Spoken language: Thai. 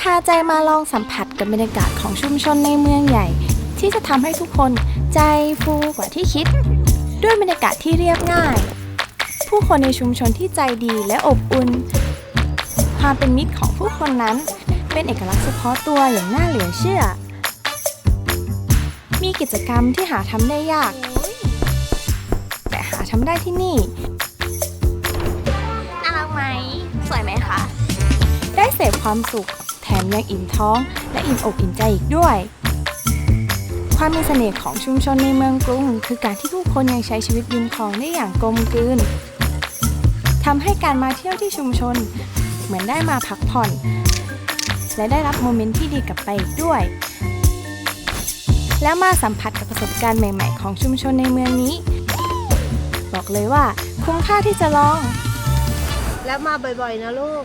พาใจมาลองสัมผัสกับบรรยากาศของชุมชนในเมืองใหญ่ ที่จะทำให้ทุกคนใจฟูกว่าที่คิด ด้วยบรรยากาศที่เรียบง่าย ผู้คนในชุมชนที่ใจดีและอบอุ่นความเป็นมิตรของผู้คนนั้น เป็นเอกลักษณ์เฉพาะตัวอย่างน่าเหลือเชื่อ มีกิจกรรมที่หาทำได้ยาก แต่หาทำได้ที่นี่น่ารักไหม สวยไหมคะ ได้เสพความสุขแถ มยังอิ่มท้อง และอิ่มอกอิ่มใจอีกด้วย ความมีเสน่ห์ของชุมชนในเมืองกรุง คือการที่ผู้คนยังใช้ชีวิตริมคลองได้อย่างกลมกลืนทำให้การมาเที่ยวที่ชุมชน เหมือนได้มาพักผ่อน และได้รับโมเมนต์ที่ดีกลับไปอีกด้วย แล้วมาสัมผัสกับประสบการณ์ใหม่ ๆ ของชุมชนในเมืองนี้ บอกเลยว่าคุ้มค่าที่จะลอง แล้วมาบ่อยๆนะลูก